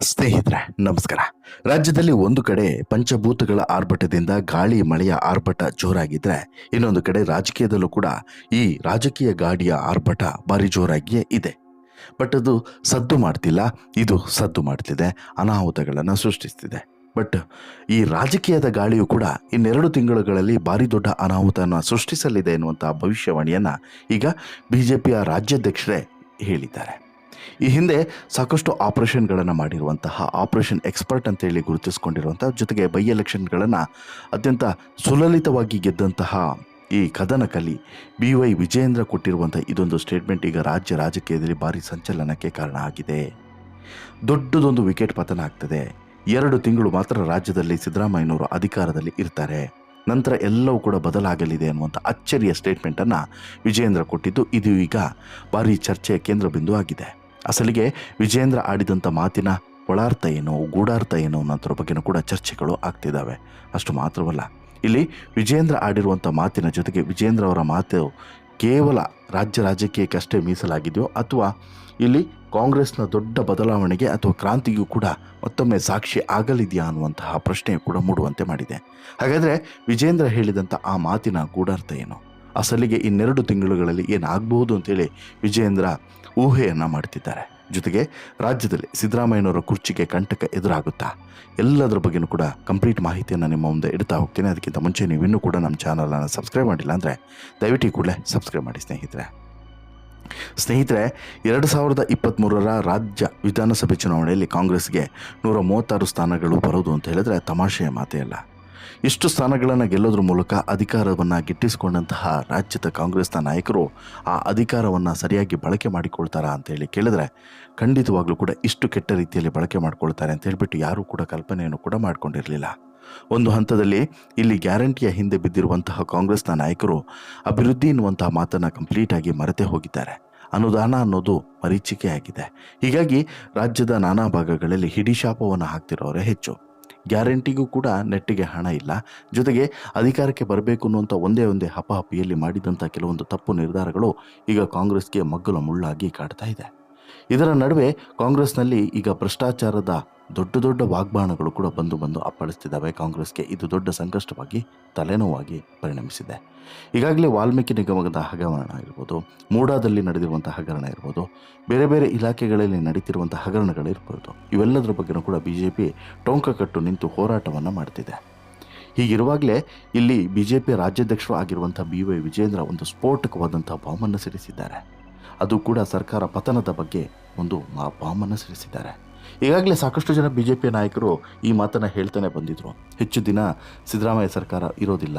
ಸ್ನೇಹಿತರೆ, ನಮಸ್ಕಾರ. ರಾಜ್ಯದಲ್ಲಿ ಒಂದು ಕಡೆ ಪಂಚಭೂತಗಳ ಆರ್ಭಟದಿಂದ ಗಾಳಿ, ಮಳೆಯ ಆರ್ಭಟ ಜೋರಾಗಿದ್ರೆ ಇನ್ನೊಂದು ಕಡೆ ರಾಜಕೀಯದಲ್ಲೂ ಕೂಡ ಈ ರಾಜಕೀಯ ಗಾಡಿಯ ಆರ್ಭಟ ಭಾರಿ ಜೋರಾಗಿಯೇ ಇದೆ. ಬಟ್ ಅದು ಸದ್ದು ಮಾಡ್ತಿಲ್ಲ, ಇದು ಸದ್ದು ಮಾಡ್ತಿದೆ, ಅನಾಹುತಗಳನ್ನು ಸೃಷ್ಟಿಸ್ತಿದೆ. ಬಟ್ ಈ ರಾಜಕೀಯದ ಗಾಳಿಯು ಕೂಡ ಇನ್ನೆರಡು ತಿಂಗಳುಗಳಲ್ಲಿ ಭಾರಿ ದೊಡ್ಡ ಅನಾಹುತನ ಸೃಷ್ಟಿಸಲಿದೆ ಎನ್ನುವಂತಹ ಭವಿಷ್ಯವಾಣಿಯನ್ನು ಈಗ ಬಿಜೆಪಿಯ ರಾಜ್ಯಾಧ್ಯಕ್ಷರೇ ಹೇಳಿದ್ದಾರೆ. ಈ ಹಿಂದೆ ಸಾಕಷ್ಟು ಆಪರೇಷನ್ಗಳನ್ನು ಮಾಡಿರುವಂತಹ ಆಪರೇಷನ್ ಎಕ್ಸ್ಪರ್ಟ್ ಅಂತೇಳಿ ಗುರುತಿಸಿಕೊಂಡಿರುವಂತಹ ಜೊತೆಗೆ ಬೈ ಎಲೆಕ್ಷನ್ಗಳನ್ನು ಅತ್ಯಂತ ಸುಲಲಿತವಾಗಿ ಗೆದ್ದಂತಹ ಈ ಕದನಕಲಿ ಬಿ ವೈ ವಿಜಯೇಂದ್ರ ಕೊಟ್ಟಿರುವಂಥ ಇದೊಂದು ಸ್ಟೇಟ್ಮೆಂಟ್ ಈಗ ರಾಜ್ಯ ರಾಜಕೀಯದಲ್ಲಿ ಭಾರಿ ಸಂಚಲನಕ್ಕೆ ಕಾರಣ ಆಗಿದೆ. ದೊಡ್ಡದೊಂದು ವಿಕೆಟ್ ಪತನ ಆಗ್ತದೆ. ಎರಡು ತಿಂಗಳು ಮಾತ್ರ ರಾಜ್ಯದಲ್ಲಿ ಸಿದ್ದರಾಮಯ್ಯನವರು ಅಧಿಕಾರದಲ್ಲಿ ಇರ್ತಾರೆ. ನಂತರ ಎಲ್ಲವೂ ಕೂಡ ಬದಲಾಗಲಿದೆ ಅನ್ನುವಂಥ ಅಚ್ಚರಿಯ ಸ್ಟೇಟ್ಮೆಂಟನ್ನು ವಿಜಯೇಂದ್ರ ಕೊಟ್ಟಿದ್ದು ಇದು ಈಗ ಭಾರಿ ಚರ್ಚೆಯ ಕೇಂದ್ರ ಬಿಂದು ಆಗಿದೆ. ಅಸಲಿಗೆ ವಿಜೇಂದ್ರ ಆಡಿದಂಥ ಮಾತಿನ ಒಳಾರ್ಥ ಏನು ಗೂಢಾರ್ಥ ಏನು ಅನ್ನೋದ್ರ ಬಗ್ಗೆನೂ ಕೂಡ ಚರ್ಚೆಗಳು ಆಗ್ತಿದ್ದಾವೆ. ಅಷ್ಟು ಮಾತ್ರವಲ್ಲ. ಇಲ್ಲಿ ವಿಜೇಂದ್ರ ಆಡಿರುವಂಥ ಮಾತಿನ ಜೊತೆಗೆ ವಿಜೇಂದ್ರ ಅವರ ಮಾತು ಕೇವಲ ರಾಜ್ಯ ರಾಜಕೀಯಕ್ಕಷ್ಟೇ ಮೀಸಲಾಗಿದೆಯೋ ಅಥವಾ ಇಲ್ಲಿ ಕಾಂಗ್ರೆಸ್ನ ದೊಡ್ಡ ಬದಲಾವಣೆಗೆ ಅಥವಾ ಕ್ರಾಂತಿಗೂ ಕೂಡ ಮತ್ತೊಮ್ಮೆ ಸಾಕ್ಷಿ ಆಗಲಿದೆಯಾ ಅನ್ನುವಂತಹ ಪ್ರಶ್ನೆ ಕೂಡ ಮೂಡುವಂತೆ ಮಾಡಿದೆ. ಹಾಗಾದರೆ ವಿಜೇಂದ್ರ ಹೇಳಿದಂಥ ಆ ಮಾತಿನ ಗೂಢಾರ್ಥ ಏನು? ಅಸಲಿಗೆ ಇನ್ನೆರಡು ತಿಂಗಳುಗಳಲ್ಲಿ ಏನಾಗಬಹುದು ಅಂತೇಳಿ ವಿಜಯೇಂದ್ರ ಊಹೆಯನ್ನು ಮಾಡ್ತಿದ್ದಾರೆ. ಜೊತೆಗೆ ರಾಜ್ಯದಲ್ಲಿ ಸಿದ್ದರಾಮಯ್ಯನವರ ಕುರ್ಚಿಗೆ ಕಂಟಕ ಎದುರಾಗುತ್ತಾ? ಎಲ್ಲದರ ಬಗ್ಗೆನೂ ಕೂಡ ಕಂಪ್ಲೀಟ್ ಮಾಹಿತಿಯನ್ನು ನಿಮ್ಮ ಮುಂದೆ ಇಡ್ತಾ ಹೋಗ್ತೀನಿ. ಅದಕ್ಕಿಂತ ಮುಂಚೆ ನೀವು ಇನ್ನೂ ಕೂಡ ನಮ್ಮ ಚಾನಲನ್ನು ಸಬ್ಸ್ಕ್ರೈಬ್ ಮಾಡಿಲ್ಲ ಅಂದರೆ ದಯವಿಟ್ಟು ಕೂಡಲೇ ಸಬ್ಸ್ಕ್ರೈಬ್ ಮಾಡಿ ಸ್ನೇಹಿತರೆ. ಸ್ನೇಹಿತರೆ, ಎರಡು ಸಾವಿರದ ಇಪ್ಪತ್ತ್ಮೂರರ ರಾಜ್ಯ ವಿಧಾನಸಭೆ ಚುನಾವಣೆಯಲ್ಲಿ ಕಾಂಗ್ರೆಸ್ಗೆ ನೂರ ಮೂವತ್ತಾರು ಸ್ಥಾನಗಳು ಬರೋದು ಅಂತ ಹೇಳಿದ್ರೆ ತಮಾಷೆಯ ಮಾತೇ ಅಲ್ಲ. ಇಷ್ಟು ಸ್ಥಾನಗಳನ್ನು ಗೆಲ್ಲೋದ್ರ ಮೂಲಕ ಅಧಿಕಾರವನ್ನು ಗಿಟ್ಟಿಸಿಕೊಂಡಂತಹ ರಾಜ್ಯದ ಕಾಂಗ್ರೆಸ್ನ ನಾಯಕರು ಆ ಅಧಿಕಾರವನ್ನು ಸರಿಯಾಗಿ ಬಳಕೆ ಮಾಡಿಕೊಳ್ತಾರಾ ಅಂತೇಳಿ ಕೇಳಿದ್ರೆ ಖಂಡಿತವಾಗ್ಲೂ ಕೂಡ ಇಷ್ಟು ಕೆಟ್ಟ ರೀತಿಯಲ್ಲಿ ಬಳಕೆ ಮಾಡಿಕೊಳ್ತಾರೆ ಅಂತ ಹೇಳಿಬಿಟ್ಟು ಯಾರೂ ಕೂಡ ಕಲ್ಪನೆಯನ್ನು ಕೂಡ ಮಾಡ್ಕೊಂಡಿರಲಿಲ್ಲ. ಒಂದು ಹಂತದಲ್ಲಿ ಇಲ್ಲಿ ಗ್ಯಾರಂಟಿಯ ಹಿಂದೆ ಬಿದ್ದಿರುವಂತಹ ಕಾಂಗ್ರೆಸ್ನ ನಾಯಕರು ಅಭಿವೃದ್ಧಿ ಎನ್ನುವಂತಹ ಮಾತನ್ನು ಕಂಪ್ಲೀಟಾಗಿ ಮರೆತೇ ಹೋಗಿದ್ದಾರೆ. ಅನುದಾನ ಅನ್ನೋದು ಮರೀಚಿಕೆಯಾಗಿದೆ. ಹೀಗಾಗಿ ರಾಜ್ಯದ ನಾನಾ ಭಾಗಗಳಲ್ಲಿ ಹಿಡಿಶಾಪವನ್ನು ಹಾಕ್ತಿರೋರೇ ಹೆಚ್ಚು. ಗ್ಯಾರಂಟಿಗೂ ಕೂಡ ನೆಟ್ಟಿಗೆ ಹಣ ಇಲ್ಲ. ಜೊತೆಗೆ ಅಧಿಕಾರಕ್ಕೆ ಬರಬೇಕು ಅನ್ನುವಂಥ ಒಂದೇ ಒಂದೇ ಹಪಹಪಿಯಲ್ಲಿ ಮಾಡಿದಂಥ ಕೆಲವೊಂದು ತಪ್ಪು ನಿರ್ಧಾರಗಳು ಈಗ ಕಾಂಗ್ರೆಸ್ಗೆ ಮಗ್ಗಲ ಮುಳ್ಳಾಗಿ ಕಾಡ್ತಾ ಇದೆ. ಇದರ ನಡುವೆ ಕಾಂಗ್ರೆಸ್ನಲ್ಲಿ ಈಗ ಭ್ರಷ್ಟಾಚಾರದ ದೊಡ್ಡ ದೊಡ್ಡ ವಾಗ್ಬಾಣಗಳು ಕೂಡ ಬಂದು ಬಂದು ಅಪ್ಪಳಿಸ್ತಿದ್ದಾವೆ. ಕಾಂಗ್ರೆಸ್ಗೆ ಇದು ದೊಡ್ಡ ಸಂಕಷ್ಟವಾಗಿ, ತಲೆನೋವಾಗಿ ಪರಿಣಮಿಸಿದೆ. ಈಗಾಗಲೇ ವಾಲ್ಮೀಕಿ ನಿಗಮದ ಹಗರಣ ಇರ್ಬೋದು, ಮೂಡಾದಲ್ಲಿ ನಡೆದಿರುವಂಥ ಹಗರಣ ಇರ್ಬೋದು, ಬೇರೆ ಬೇರೆ ಇಲಾಖೆಗಳಲ್ಲಿ ನಡೀತಿರುವಂಥ ಹಗರಣಗಳಿರ್ಬೋದು ಇವೆಲ್ಲದರ ಬಗ್ಗೆನೂ ಕೂಡ ಬಿ ಜೆ ಪಿ ಟೊಂಕ ಕಟ್ಟು ನಿಂತು ಹೋರಾಟವನ್ನು ಮಾಡ್ತಿದೆ. ಹೀಗಿರುವಾಗಲೇ ಇಲ್ಲಿ ಬಿ ಜೆ ಪಿ ರಾಜ್ಯಾಧ್ಯಕ್ಷರು ಆಗಿರುವಂಥ ಬಿ ವೈ ವಿಜೇಂದ್ರ ಒಂದು ಸ್ಫೋಟಕವಾದಂಥ ಬಾಂಬನ್ನು ಸಿಡಿಸಿದ್ದಾರೆ. ಅದು ಕೂಡ ಸರ್ಕಾರ ಪತನದ ಬಗ್ಗೆ ಒಂದು ಬಾಂಬನ್ನು ಸಿಡಿಸಿದ್ದಾರೆ. ಈಗಾಗಲೇ ಸಾಕಷ್ಟು ಜನ ಬಿ ಜೆ ಪಿ ನಾಯಕರು ಈ ಮಾತನ್ನು ಹೇಳ್ತಾನೆ ಬಂದಿದ್ರು. ಹೆಚ್ಚು ದಿನ ಸಿದ್ದರಾಮಯ್ಯ ಸರ್ಕಾರ ಇರೋದಿಲ್ಲ,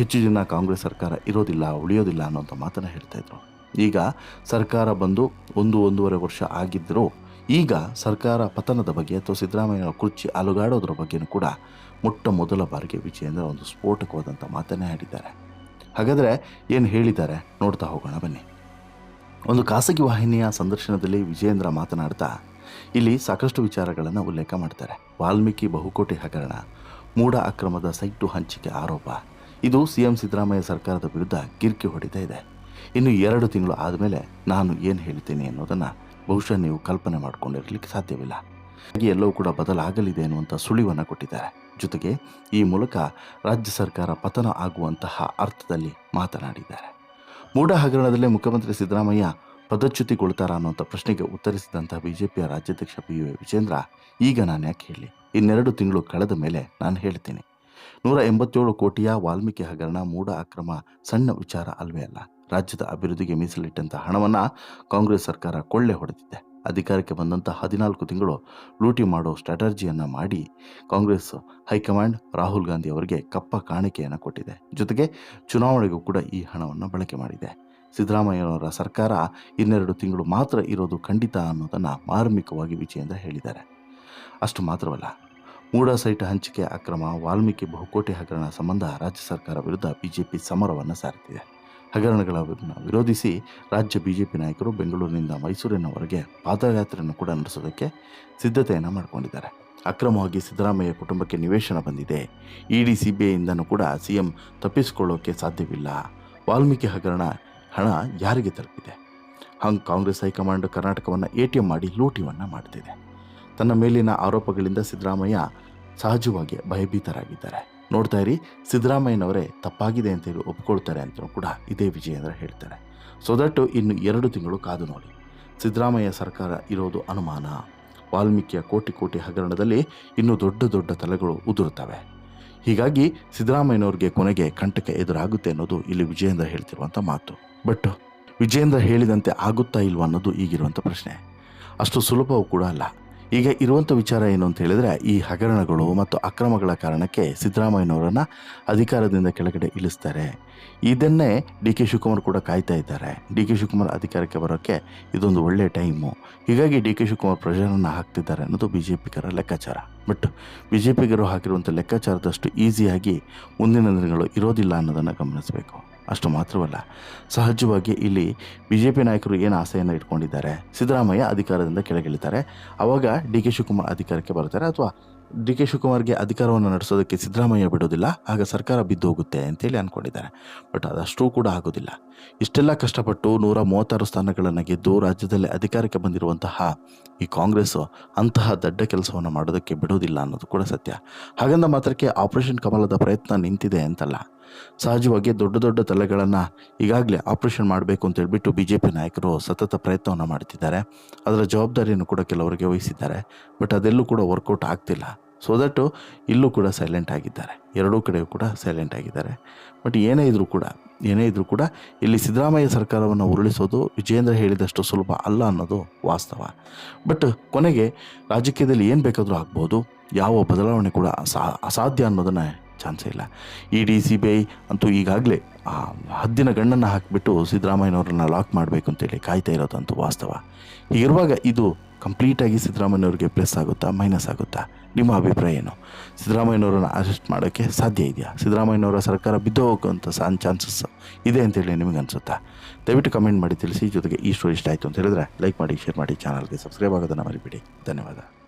ಹೆಚ್ಚು ದಿನ ಕಾಂಗ್ರೆಸ್ ಸರ್ಕಾರ ಇರೋದಿಲ್ಲ, ಉಳಿಯೋದಿಲ್ಲ ಅನ್ನೋಂಥ ಮಾತನ್ನು ಹೇಳ್ತಾಯಿದ್ರು ಈಗ ಸರ್ಕಾರ ಬಂದು ಒಂದು ಒಂದೂವರೆ ವರ್ಷ ಆಗಿದ್ದರೂ ಈಗ ಸರ್ಕಾರ ಪತನದ ಬಗ್ಗೆ ಅಥವಾ ಸಿದ್ದರಾಮಯ್ಯ ಕುರ್ಚಿ ಅಲುಗಾಡೋದ್ರ ಬಗ್ಗೆನೂ ಕೂಡ ಮೊಟ್ಟ ಮೊದಲ ಬಾರಿಗೆ ವಿಜಯೇಂದ್ರ ಒಂದು ಸ್ಫೋಟಕವಾದಂಥ ಮಾತನ್ನೇ ಆಡಿದ್ದಾರೆ ಹಾಗಾದರೆ ಏನು ಹೇಳಿದ್ದಾರೆ? ನೋಡ್ತಾ ಹೋಗೋಣ ಬನ್ನಿ. ಒಂದು ಖಾಸಗಿ ವಾಹಿನಿಯ ಸಂದರ್ಶನದಲ್ಲಿ ವಿಜಯೇಂದ್ರ ಮಾತನಾಡ್ತಾ ಇಲ್ಲಿ ಸಾಕಷ್ಟು ವಿಚಾರಗಳನ್ನು ಉಲ್ಲೇಖ ಮಾಡ್ತಾರೆ. ವಾಲ್ಮೀಕಿ ಬಹುಕೋಟಿ ಹಗರಣ, ಮೂಢ ಅಕ್ರಮದ ಸೈಟು ಹಂಚಿಕೆ ಆರೋಪ, ಇದು ಸಿ ಎಂ ಸಿದ್ದರಾಮಯ್ಯ ಸರ್ಕಾರದ ವಿರುದ್ಧ ಕಿರ್ಕಿ ಹೊಡಿತಾ ಇದೆ. ಇನ್ನು ಎರಡು ತಿಂಗಳು ಆದಮೇಲೆ ನಾನು ಏನು ಹೇಳ್ತೀನಿ ಅನ್ನೋದನ್ನು ಬಹುಶಃ ನೀವು ಕಲ್ಪನೆ ಮಾಡಿಕೊಂಡಿರಲಿಕ್ಕೆ ಸಾಧ್ಯವಿಲ್ಲ. ಹಾಗೆ ಎಲ್ಲವೂ ಕೂಡ ಬದಲಾಗಲಿದೆ ಅನ್ನುವಂಥ ಸುಳಿವನ್ನು ಕೊಟ್ಟಿದ್ದಾರೆ. ಜೊತೆಗೆ ಈ ಮೂಲಕ ರಾಜ್ಯ ಸರ್ಕಾರ ಪತನ ಆಗುವಂತಹ ಅರ್ಥದಲ್ಲಿ ಮಾತನಾಡಿದ್ದಾರೆ. ಮೂಢ ಹಗರಣದಲ್ಲೇ ಮುಖ್ಯಮಂತ್ರಿ ಸಿದ್ದರಾಮಯ್ಯ ಪದಚ್ಯುತಿಗೊಳ್ತಾರಾ ಅನ್ನುವಂಥ ಪ್ರಶ್ನೆಗೆ ಉತ್ತರಿಸಿದಂಥ ಬಿಜೆಪಿಯ ರಾಜ್ಯಾಧ್ಯಕ್ಷ ಪಿ. ಯು ವಿಜೇಂದ್ರ ಈಗ ನಾನು ಯಾಕೆ ಹೇಳಿ? ಇನ್ನೆರಡು ತಿಂಗಳು ಕಳೆದ ಮೇಲೆ ನಾನು ಹೇಳ್ತೀನಿ. ನೂರ ಎಂಬತ್ತೇಳು ಕೋಟಿಯ ವಾಲ್ಮೀಕಿ ಹಗರಣ ಮೂಢ ಅಕ್ರಮ ಸಣ್ಣ ವಿಚಾರ ಅಲ್ವೇ ಅಲ್ಲ. ರಾಜ್ಯದ ಅಭಿವೃದ್ಧಿಗೆ ಮೀಸಲಿಟ್ಟಂಥ ಹಣವನ್ನು ಕಾಂಗ್ರೆಸ್ ಸರ್ಕಾರ ಕೊಳ್ಳೆ ಹೊಡೆದಿದೆ. ಅಧಿಕಾರಕ್ಕೆ ಬಂದಂಥ ಹದಿನಾಲ್ಕು ತಿಂಗಳು ಲೂಟಿ ಮಾಡೋ ಸ್ಟ್ರಾಟರ್ಜಿಯನ್ನು ಮಾಡಿ ಕಾಂಗ್ರೆಸ್ ಹೈಕಮಾಂಡ್ ರಾಹುಲ್ ಗಾಂಧಿ ಅವರಿಗೆ ಕಪ್ಪ ಕಾಣಿಕೆಯನ್ನು ಕೊಟ್ಟಿದೆ. ಜೊತೆಗೆ ಚುನಾವಣೆಗೂ ಕೂಡ ಈ ಹಣವನ್ನು ಬಳಕೆ ಮಾಡಿದೆ. ಸಿದ್ದರಾಮಯ್ಯನವರ ಸರ್ಕಾರ ಇನ್ನೆರಡು ತಿಂಗಳು ಮಾತ್ರ ಇರೋದು ಖಂಡಿತ ಅನ್ನೋದನ್ನು ಮಾರ್ಮಿಕವಾಗಿ ವಿಜಯೇಂದ್ರ ಹೇಳಿದ್ದಾರೆ. ಅಷ್ಟು ಮಾತ್ರವಲ್ಲ ಮೂಡ ಸೈಟ್ ಹಂಚಿಕೆ ಅಕ್ರಮ, ವಾಲ್ಮೀಕಿ ಬಹುಕೋಟಿ ಹಗರಣ ಸಂಬಂಧ ರಾಜ್ಯ ಸರ್ಕಾರ ವಿರುದ್ಧ ಬಿಜೆಪಿ ಸಮರವನ್ನು ಸಾರುತ್ತಿದೆ. ಹಗರಣಗಳ ವಿರೋಧಿಸಿ ರಾಜ್ಯ ಬಿಜೆಪಿ ನಾಯಕರು ಬೆಂಗಳೂರಿನಿಂದ ಮೈಸೂರಿನವರೆಗೆ ಪಾದಯಾತ್ರೆಯನ್ನು ಕೂಡ ನಡೆಸೋದಕ್ಕೆ ಸಿದ್ಧತೆಯನ್ನು ಮಾಡಿಕೊಂಡಿದ್ದಾರೆ. ಅಕ್ರಮವಾಗಿ ಸಿದ್ದರಾಮಯ್ಯ ಕುಟುಂಬಕ್ಕೆ ನಿವೇಶನ ಬಂದಿದೆ. ಇಡಿ, ಸಿಬಿಐಯಿಂದನೂ ಕೂಡ ಸಿಎಂ ತಪ್ಪಿಸಿಕೊಳ್ಳೋಕ್ಕೆ ಸಾಧ್ಯವಿಲ್ಲ. ವಾಲ್ಮೀಕಿ ಹಗರಣ ಹಣ ಯಾರಿಗೆ ತಲುಪಿದೆ? ಹಂಗ್ ಕಾಂಗ್ರೆಸ್ ಹೈಕಮಾಂಡ್ ಕರ್ನಾಟಕವನ್ನು ಎ ಟಿ ಎಂ ಮಾಡಿ ಲೂಟಿವನ್ನು ಮಾಡ್ತಿದೆ. ತನ್ನ ಮೇಲಿನ ಆರೋಪಗಳಿಂದ ಸಿದ್ದರಾಮಯ್ಯ ಸಹಜವಾಗಿ ಭಯಭೀತರಾಗಿದ್ದಾರೆ. ನೋಡ್ತಾ ಇರಿ, ಸಿದ್ದರಾಮಯ್ಯನವರೇ ತಪ್ಪಾಗಿದೆ ಅಂತ ಹೇಳಿ ಒಪ್ಕೊಳ್ತಾರೆ ಅಂತಲೂ ಕೂಡ ಇದೇ ವಿಜಯೇಂದ್ರ ಹೇಳ್ತಾರೆ. ಸೊ ದಟ್ ಇನ್ನು ಎರಡು ತಿಂಗಳು ಕಾದು ನೋಡಿ. ಸಿದ್ದರಾಮಯ್ಯ ಸರ್ಕಾರ ಇರೋದು ಅನುಮಾನ. ವಾಲ್ಮೀಕಿಯ ಕೋಟಿ ಕೋಟಿ ಹಗರಣದಲ್ಲಿ ಇನ್ನೂ ದೊಡ್ಡ ದೊಡ್ಡ ತಲೆಗಳು ಉದುರುತ್ತವೆ. ಹೀಗಾಗಿ ಸಿದ್ದರಾಮಯ್ಯನವ್ರಿಗೆ ಕೊನೆಗೆ ಕಂಟಕ ಎದುರಾಗುತ್ತೆ ಅನ್ನೋದು ಇಲ್ಲಿ ವಿಜಯೇಂದ್ರ ಹೇಳ್ತಿರುವಂಥ ಮಾತು. ಬಟ್ ವಿಜಯೇಂದ್ರ ಹೇಳಿದಂತೆ ಆಗುತ್ತಾ ಇಲ್ವಾ ಅನ್ನೋದು ಈಗಿರುವಂಥ ಪ್ರಶ್ನೆ. ಅಷ್ಟು ಸುಲಭವೂ ಕೂಡ ಅಲ್ಲ. ಈಗ ಇರುವಂಥ ವಿಚಾರ ಏನು ಅಂತ ಹೇಳಿದ್ರೆ, ಈ ಹಗರಣಗಳು ಮತ್ತು ಅಕ್ರಮಗಳ ಕಾರಣಕ್ಕೆ ಸಿದ್ದರಾಮಯ್ಯನವರನ್ನು ಅಧಿಕಾರದಿಂದ ಕೆಳಗಡೆ ಇಳಿಸ್ತಾರೆ. ಇದನ್ನೇ ಡಿ ಕೆ ಶಿವಕುಮಾರ್ ಕೂಡ ಕಾಯ್ತಾ ಇದ್ದಾರೆ. ಡಿ ಕೆ ಶಿವಕುಮಾರ್ ಅಧಿಕಾರಕ್ಕೆ ಬರೋಕ್ಕೆ ಇದೊಂದು ಒಳ್ಳೆಯ ಟೈಮು. ಹೀಗಾಗಿ ಡಿ ಕೆ ಶಿವಕುಮಾರ್ ಪ್ರೆಷರನ್ನು ಹಾಕ್ತಿದ್ದಾರೆ ಅನ್ನೋದು ಬಿ ಜೆ ಪಿಗರ ಲೆಕ್ಕಾಚಾರ. ಬಟ್ ಬಿ ಜೆ ಪಿಗರು ಹಾಕಿರುವಂಥ ಲೆಕ್ಕಾಚಾರದಷ್ಟು ಈಸಿಯಾಗಿ ಮುಂದಿನ ದಿನಗಳು ಇರೋದಿಲ್ಲ ಅನ್ನೋದನ್ನು ಗಮನಿಸಬೇಕು. ಅಷ್ಟು ಮಾತ್ರವಲ್ಲ. ಸಹಜವಾಗಿ ಇಲ್ಲಿ ಬಿ ಜೆ ಪಿ ನಾಯಕರು ಏನು ಆಸೆಯನ್ನು ಇಟ್ಕೊಂಡಿದ್ದಾರೆ? ಸಿದ್ದರಾಮಯ್ಯ ಅಧಿಕಾರದಿಂದ ಕೆಳಗಿಳಿತಾರೆ. ಆವಾಗ ಡಿ ಕೆ ಶಿವಕುಮಾರ್ ಅಧಿಕಾರಕ್ಕೆ ಬರ್ತಾರೆ ಅಥವಾ ಡಿ ಕೆ ಶಿವಕುಮಾರ್ಗೆ ಅಧಿಕಾರವನ್ನು ನಡೆಸೋದಕ್ಕೆ ಸಿದ್ದರಾಮಯ್ಯ ಬಿಡೋದಿಲ್ಲ, ಆಗ ಸರ್ಕಾರ ಬಿದ್ದು ಹೋಗುತ್ತೆ ಅಂತೇಳಿ ಅಂದ್ಕೊಂಡಿದ್ದಾರೆ. ಬಟ್ ಅದಷ್ಟು ಕೂಡ ಆಗೋದಿಲ್ಲ. ಇಷ್ಟೆಲ್ಲ ಕಷ್ಟಪಟ್ಟು ನೂರ ಮೂವತ್ತಾರು ಸ್ಥಾನಗಳನ್ನು ಗೆದ್ದು ರಾಜ್ಯದಲ್ಲಿ ಅಧಿಕಾರಕ್ಕೆ ಬಂದಿರುವಂತಹ ಈ ಕಾಂಗ್ರೆಸ್ಸು ಅಂತಹ ದೊಡ್ಡ ಕೆಲಸವನ್ನು ಮಾಡೋದಕ್ಕೆ ಬಿಡೋದಿಲ್ಲ ಅನ್ನೋದು ಕೂಡ ಸತ್ಯ. ಹಾಗಂದ ಮಾತ್ರಕ್ಕೆ ಆಪರೇಷನ್ ಕಮಲದ ಪ್ರಯತ್ನ ನಿಂತಿದೆ ಅಂತಲ್ಲ. ಸಹಜವಾಗಿ ದೊಡ್ಡ ದೊಡ್ಡ ತಲೆಗಳನ್ನು ಈಗಾಗಲೇ ಆಪರೇಷನ್ ಮಾಡಬೇಕು ಅಂತ ಹೇಳ್ಬಿಟ್ಟು ಬಿ ಜೆ ಪಿ ನಾಯಕರು ಸತತ ಪ್ರಯತ್ನವನ್ನು ಮಾಡ್ತಿದ್ದಾರೆ. ಅದರ ಜವಾಬ್ದಾರಿಯನ್ನು ಕೂಡ ಕೆಲವರಿಗೆ ವಹಿಸಿದ್ದಾರೆ. ಬಟ್ ಅದೆಲ್ಲೂ ಕೂಡ ವರ್ಕೌಟ್ ಆಗ್ತಿಲ್ಲ. ಸೊ ದಟ್ಟು ಇಲ್ಲೂ ಕೂಡ ಸೈಲೆಂಟ್ ಆಗಿದ್ದಾರೆ. ಎರಡೂ ಕಡೆಯೂ ಕೂಡ ಸೈಲೆಂಟ್ ಆಗಿದ್ದಾರೆ. ಬಟ್ ಏನೇ ಇದ್ರೂ ಕೂಡ, ಏನೇ ಇದ್ರೂ ಕೂಡ ಇಲ್ಲಿ ಸಿದ್ದರಾಮಯ್ಯ ಸರ್ಕಾರವನ್ನು ಉರುಳಿಸೋದು ವಿಜೇಂದ್ರ ಹೇಳಿದಷ್ಟು ಸುಲಭ ಅಲ್ಲ ಅನ್ನೋದು ವಾಸ್ತವ. ಬಟ್ ಕೊನೆಗೆ ರಾಜಕೀಯದಲ್ಲಿ ಏನು ಬೇಕಾದರೂ ಆಗ್ಬೋದು, ಯಾವ ಬದಲಾವಣೆ ಕೂಡ ಅಸಾ ಅಸಾಧ್ಯ ಅನ್ನೋದನ್ನು ಚಾನ್ಸೇ ಇಲ್ಲ. E D C B I ಅಂತೂ ಈಗಾಗಲೇ, ಆ, ಹದ್ದಿನ ಗಣ್ಣನ್ನು ಹಾಕಿಬಿಟ್ಟು ಸಿದ್ದರಾಮಯ್ಯನವ್ರನ್ನ ಲಾಕ್ ಮಾಡಬೇಕು ಅಂತೇಳಿ ಕಾಯ್ತಾ ಇರೋದಂತೂ ವಾಸ್ತವ. ಹೀಗಿರುವಾಗ ಇದು ಕಂಪ್ಲೀಟಾಗಿ ಸಿದ್ದರಾಮಯ್ಯನವ್ರಿಗೆ ಪ್ಲಸ್ ಆಗುತ್ತಾ ಮೈನಸ್ ಆಗುತ್ತಾ? ನಿಮ್ಮ ಅಭಿಪ್ರಾಯ ಏನು? ಸಿದ್ದರಾಮಯ್ಯನವ್ರನ್ನ ಅರೆಸ್ಟ್ ಮಾಡೋಕ್ಕೆ ಸಾಧ್ಯ ಇದೆಯಾ? ಸಿದ್ದರಾಮಯ್ಯನವರ ಸರ್ಕಾರ ಬಿದ್ದು ಹೋಗುವಂಥ ಸಾನ್ ಚಾನ್ಸಸ್ ಇದೆ ಅಂತೇಳಿ ನಿಮಗೆ ಅನಿಸುತ್ತಾ? ದಯವಿಟ್ಟು ಕಮೆಂಟ್ ಮಾಡಿ ತಿಳಿಸಿ, ಜೊತೆಗೆ ಈ ಸ್ಟೋರಿ ಇಷ್ಟ ಆಯಿತು ಅಂತ ಹೇಳಿದ್ರೆ ಲೈಕ್ ಮಾಡಿ ಶೇರ್ ಮಾಡಿ ಚಾನಲ್ಗೆ ಸಬ್ಸ್ಕ್ರೈಬ್ ಆಗೋದನ್ನು ಮರಿಬೇಡಿ. ಧನ್ಯವಾದ.